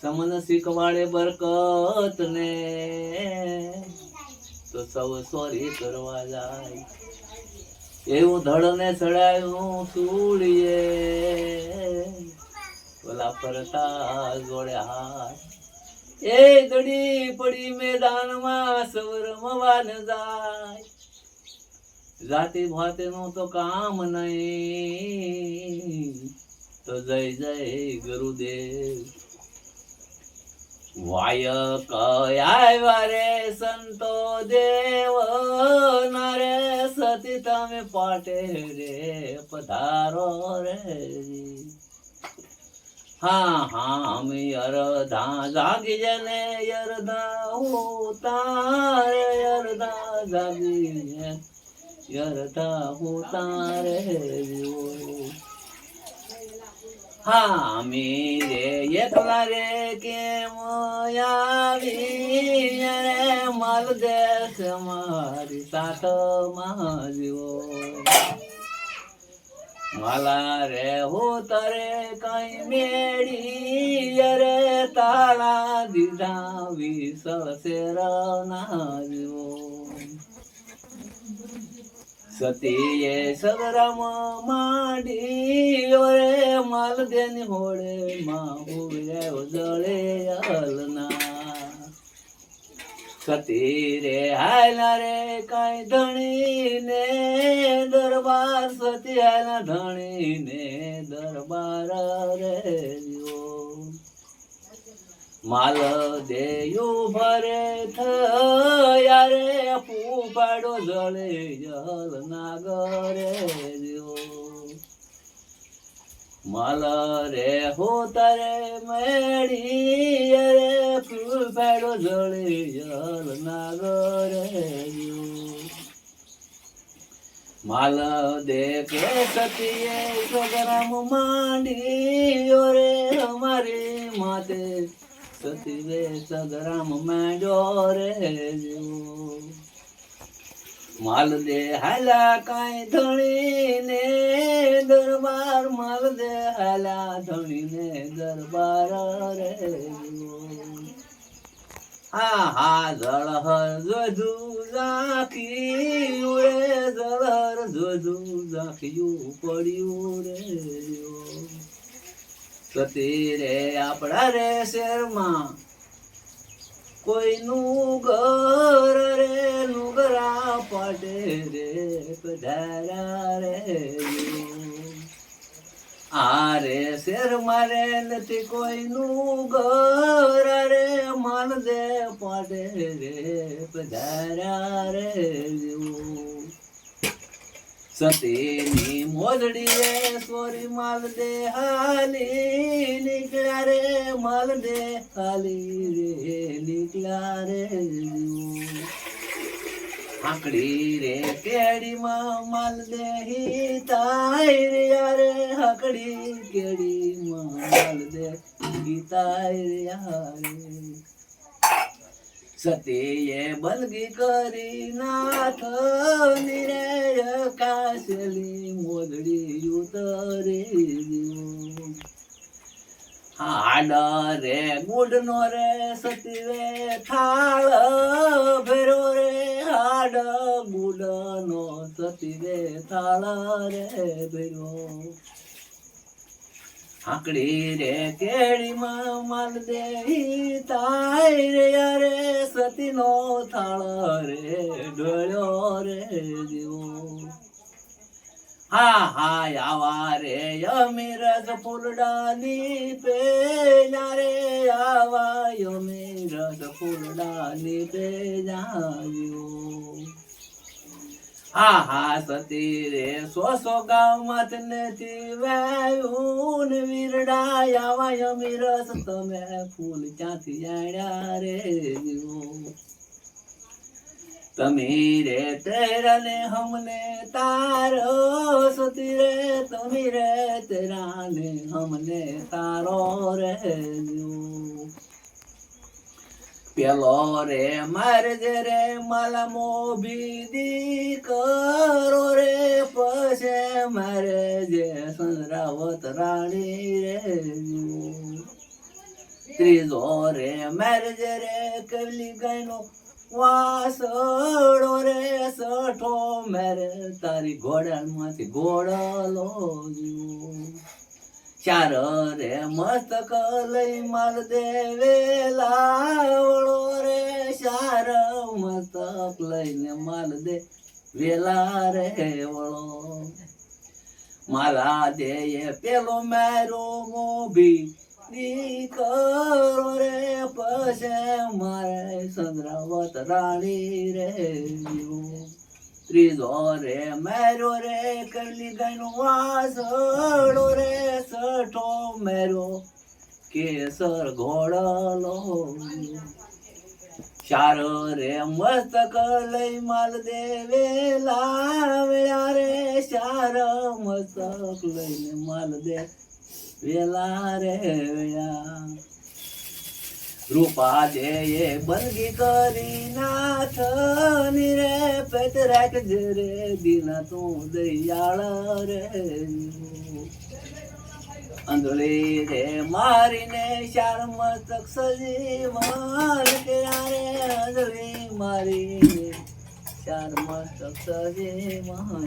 સમન શીખવાડે બરકત ને તો સૌ સોરી કરવા જાય. એવું ધડને ચડાયું સુડીએ ઓલા ફરતા જોડે હાથ. એ દડી પડી મેદાનમાં સૌર મવાન જાય. જાતિ ભાતે નું તો કામ નહીં. તો જય જય ગુરુદેવ. વાય કયા રે સંતો દેવ, નરે સતી તમે પાટે રે પધારો રે. હા હા, અમે અરધા જાગી જને, અરધા ઉતારે, અરધા જાગી યરતા ઉતારે હા મી રે એકલા રે કેમ આવી માલ દેશ મારી સાથ માજ્યો માલા રે, હું તરે કઈ મેળી રે તાળા દીધા વિસળ શેર નાજ્યો સતીએ સગરામ માંડી રે માલ દેની હોળે માં ઉભરે જળે હલના સતી રે હાયલા રે કઈ ધણી ને દરબાર, સતી હાયલા ધણી ને દરબાર રે માલ ફૂફાડો જળે જલ નાગરે માલ રે હો તારે મેળી રે ફૂફાડો જળે જલ નાગરે માલ દેખે સતીએ સગરામ માંડી રે, અમારી માતે સતી વે સગરામ માંડ્યો રે માલ દે હાલા કાંઈ ધણીને દરબાર, માલ દે હાલા ધણીને દરબાર રે હા હા જળહર જોજુ રાખી રે જળહર જોજુ રાખ્યું પડ્યું રે સતી રે આપણા રે શેરમાં કોઈનું ઘર રે નુગરા પડે રે, પધારા રે. આ રે શેર મારે નથી કોઈનું ઘર રે, મન દે પડે રે, પધારા રે. સતીની મોજડી રે, સોરી માલ દે હાલી નીકળ્યા રે, માલ દે હાલી રે, નીકળ્યા રે આકડી રે, કેડીમાં માલ દે હિતાય રે યારે હકડી કેડીમાં માલ દે હિતાય રે યારે સતીએ બલગી કરી નાથ નિરે કાશલી મોદડી ઉતરી હાડ રે ગુડ નો રે સતી રે થાળ ભેરો રે. હાડ ગુડ નો સતી રે થાળ રે ભેરો આકડી રે કેળીમાં માલ દે તાય રે યારે સતીનો થાળ રે ઢળ્યો રે જીવો. હા હા, આવા રે અમીરજ ફૂલડાની પે રે, આવા અમીરજ ફૂલડાની પે જાજો હા હા સતી રે સો સો ગામત નથી વેયું ને વાય મિરસ, તમે ફૂલ ક્યાંથી આડ્યા રે તમે રે તેરા ને હમને તારો સતી રે તમે રે તેરા ને હમને તારો રે પેલો રે મારે જે રે માલા મોભી દીકરો રે, પછે મારે જે સંદ્રાવત રાણી રે. ત્રીજો રે મારે જે રે, કવલી ગાયનો વાસડો રે, સઠો મેરે, તારી ઘોડામાંથી ઘોડલો ચાર રે મસ્તક લઈ માલ દેવે લાવડો રે. ચાર મસ્તક લઈને માલ દે વેલા રે વળો મારા દેયે પેલો મેરો મોભી દીકરો રે. પછે મારે સંદ્રાવત રાણી રે ત્રીજો રે, મેરો રે કરલી ગણો વાસડો રે સઠો મેરો કેસર ઘોડલો ચાર રે, મસ્તક લઈ માલ દેવે લાવ્યા રે ચાર મસ્તક લઈને માલ દે, વેલા રે વેળા રૂપા દે એ બંદગી કરી નાથ રે પેટ રાખજે રે દીના તું દયાળ રે. અંધળી રે મારીને શાર મસ્તક સજી માલ કે રે. અંધળી મારીને શાર મસ્તક સજી મહાન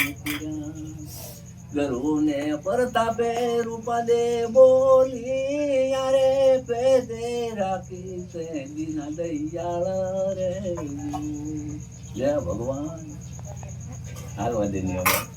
ગરુને પરતાપે રૂપા દે બોલી યારે પેદે રાખી છે દીના દયાળ રે. જય ભગવાન. હાલ વધે નહીં હવે.